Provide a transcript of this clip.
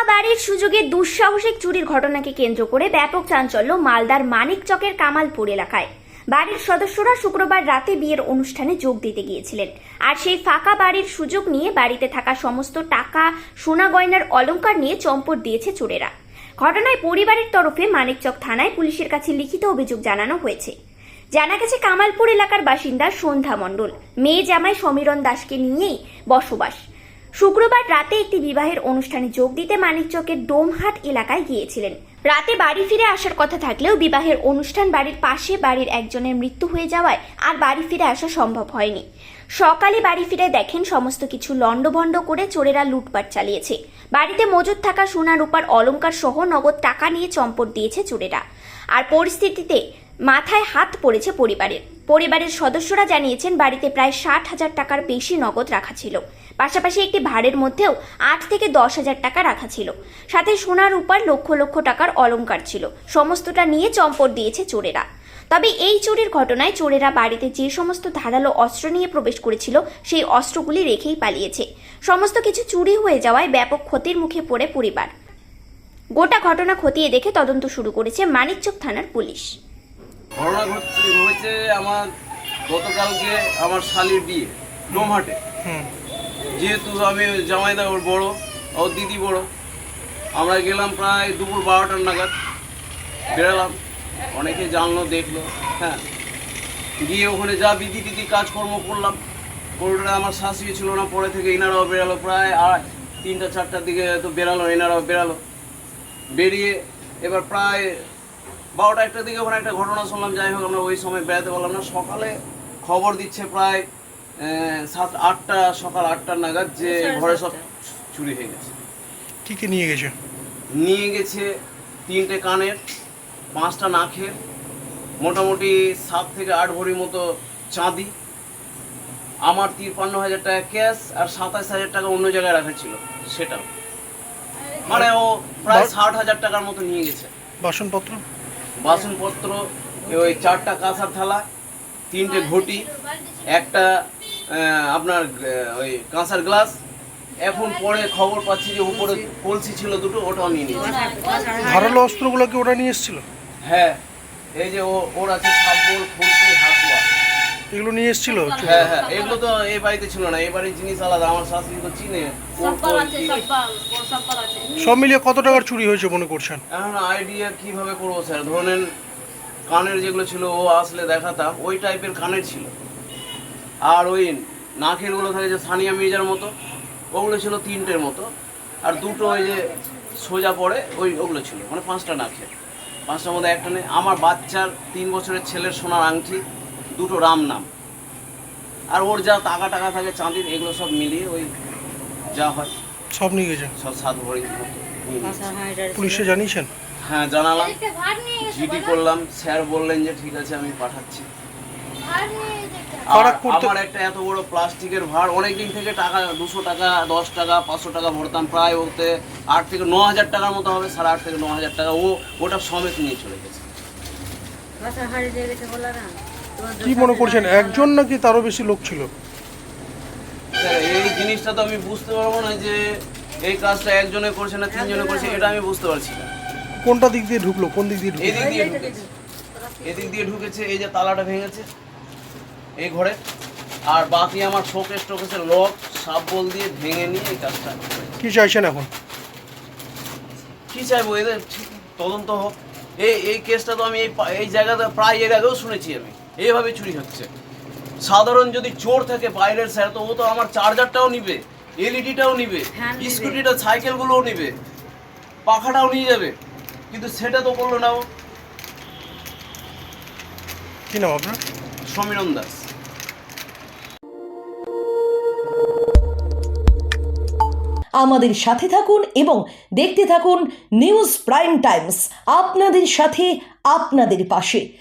ফাঁকা বাড়ির সুযোগে দুঃসাহসিক চুরির ঘটনাকে কেন্দ্র করে ব্যাপক চাঞ্চল্য মালদার মানিক চকের কামালপুর এলাকায়। বাড়ির সদস্যরা শুক্রবার রাতে বিয়ের অনুষ্ঠানে যোগ দিতে গিয়েছিলেন। আর সেই ফাঁকা বাড়ির সুযোগ নিয়ে বাড়িতে থাকা সমস্ত টাকা, সোনা গয়নার অলংকার নিয়ে চম্পট দিয়েছে চোরেরা। ঘটনায় পরিবারের তরফে মানিকচক থানায় পুলিশের কাছে লিখিত অভিযোগ জানানো হয়েছে। জানা গেছে, কামালপুর এলাকার বাসিন্দা সন্ধ্যা মণ্ডল। মেয়ে জামাই সমীরণ দাসকে নিয়েই বসবাস। শুক্রবার রাতে একটি বিবাহের অনুষ্ঠানে যোগ দিতে মানিকচকের ডোমহাট এলাকায় গিয়েছিলেন। রাতে বাড়ি ফিরে আসার কথা থাকলেও বিবাহের অনুষ্ঠান বাড়ির পাশে বাড়ির একজনের মৃত্যু হয়ে যাওয়ায় আর বাড়ি ফিরে আসা সম্ভব হয়নি। সকালে বাড়ি ফিরে দেখেন সমস্ত কিছু লণ্ডভণ্ড করে চোরেরা লুটপাট চালিয়েছে। বাড়িতে মজুদ থাকা সোনা, রূপার অলঙ্কার সহ নগদ টাকা নিয়ে চম্পট দিয়েছে চোরেরা। আর পরিস্থিতিতে মাথায় হাত পড়েছে পরিবারের। পরিবারের সদস্যরা জানিয়েছেন, বাড়িতে প্রায় ষাট হাজার টাকার বেশি নগদ রাখা ছিল। পাশাপাশি একটি ভাড়ের মধ্যেও আট থেকে দশ হাজার টাকা রাখা ছিল। সাথে সোনার উপর লক্ষ লক্ষ টাকার অলঙ্কার ছিল। সমস্তটা নিয়ে চম্পট দিয়েছে চোরেরা। তবে এই চুরির ঘটনায় চোরেরা বাড়িতে যে সমস্ত ধারালো অস্ত্র নিয়ে প্রবেশ করেছিল, সেই অস্ত্রগুলি রেখেই পালিয়েছে। সমস্ত কিছু চুরি হয়ে যাওয়ায় ব্যাপক ক্ষতির মুখে পড়ে পরিবার। গোটা ঘটনা খতিয়ে দেখে তদন্ত শুরু করেছে মানিকচক থানার পুলিশ। ঘটনা ঘটছে হয়েছে আমার গতকালকে আমার শালির বিয়ে ডোমহাটে যেহেতু আমি জামাইদা ওর বড় ওর দিদি বড় আমরা গেলাম প্রায় দুপুর বারোটার নাগাদ। বেরোলাম অনেকে জানলো দেখল হ্যাঁ। গিয়ে ওখানে যা বিধি টিধি কাজকর্ম করলাম কোনোটা আমার শাশুড়ি ছিল না পরে থেকে এনারাও বেরালো প্রায় আর তিনটা চারটার দিকে তো বেরালো এনারাও বেরালো। বেরিয়ে এবার প্রায় বারোটা একটার দিকে ওখানে একটা ঘটনা শুনলাম যাই হোক আমরা ওই সময় বেড়াতে পারলাম না। সকালে খবর দিচ্ছে প্রায় আহ, সাত আটটা সকাল আটটা নাগাদ যে ঘরে সব চুরি হয়ে গেছে। কি কি নিয়ে গেছে? নিয়ে গেছে তিনটে কানের পাঁচটা নাকের মোটামুটি সাত থেকে আট ভরি মতো চাঁদি। আমার তিরপান্ন হাজার টাকা ক্যাশ আর সাতাশ হাজার টাকা অন্য জায়গায় রাখা ছিল সেটাও। মানে ও প্রায় ষাট হাজার টাকার মতো নিয়ে গেছে। বাসনপত্র? বাসনপত্র ওই চারটা কাঁসার থালা তিনটে ঘটি একটা আপনার ওই কাঁসার গ্লাস। এখন পরে খবর পাচ্ছি যে উপরে কলসি ছিল দুটো ওটাও নিয়ে নিয়েছে। ধারালো অস্ত্রগুলো কি ওটা নিয়ে এসেছিল? হ্যাঁ এই যে ও ওর আছে সাবল খুরপি হাতুয়া এগুলো নিয়ে এসেছিল? হ্যাঁ হ্যাঁ এগুলো তো এই বাড়িতে ছিল না এই বাড়ির জিনিস আলাদা আমার শাশুড়ি তো চিনে। সব মিলিয়ে কত টাকার চুরি হয়েছে মনে করছেন? এখন আইডিয়া কীভাবে করব স্যার? ধরেন কানের যেগুলো ছিল ও আসলে দেখাতাম ওই টাইপের কানের ছিল। আর ওই নাকেরগুলো থাকে যে সানিয়া মির্জার মতো ওগুলো ছিল তিনটের মতো। আর দুটো ওই যে সোজা পড়ে ওই ওগুলো ছিল মানে পাঁচটা নাকের পাঁচটার মধ্যে একটা নেই। আমার বাচ্চার তিন বছরের ছেলের সোনার আংটি দুটো রাম নাম। আর ওর যা টাকা টাকা থাকে চাঁদির এগুলো সব মিলিয়ে ওই যা হয়। সব নিয়ে গেছে? সব সাত ভরি নিয়ে নিয়েছে। পুলিশে জানিয়েছেন? হ্যাঁ জানালাম। জিডি করলাম স্যার বললেন যে ঠিক আছে আমি পাঠাচ্ছি। আমার একটা এত বড় প্লাস্টিকের ভাড় অনেক দিন থেকে টাকা দুশো টাকা দশ টাকা পাঁচশো টাকা ভরতাম প্রায় ওতে আট থেকে ন হাজার টাকার মতো হবে সাড়ে আট থেকে ন হাজার টাকা। ও ওটা সমেত নিয়ে চলে গেছে। কি মনে করছেন একজন নাকি তারও বেশি লোক ছিল? এই জিনিসটা তো আমি বুঝতে পারব না যে এই কাজটা একজনে করছে না তিনজনে করছে এটা আমি বুঝতে পারছি না। কোনটা দিক দিয়ে ঢুকলো কোন দিক দিয়ে ঢুকলো? এদিক দিয়ে ঢুকেছে। এদিক দিয়ে ঢুকেছে এই যে তালাটা ভেঙেছে এই ঘরে। আর বাকি আমার শোকেস টোকেসের লক সাপ বল দিয়ে ভেঙে নিয়ে এই কাজটা। কি চাইছেন এখন? কি চাইব এদের তদন্ত হোক। এই এই কেসটা তো আমি এই এই জায়গাতে প্রায় এর আগেও শুনেছি আমি। এইভাবে চুরি হচ্ছে। সাধারণ যদি চোর থাকে বাইরের স্যার তো ও তো আমার চার্জারটাও নিবে এলইডিটাও নিবে স্কুটিটা সাইকেলগুলোও নিবে পাখাটাও নিয়ে যাবে। কিন্তু সেটা তো করল না ও। কি নাম আপনার? সমীরণ দাস। আমাদের সাথে থাকুন এবং দেখতে থাকুন নিউজ প্রাইম টাইমস আপনাদের সাথে আপনাদের পাশে।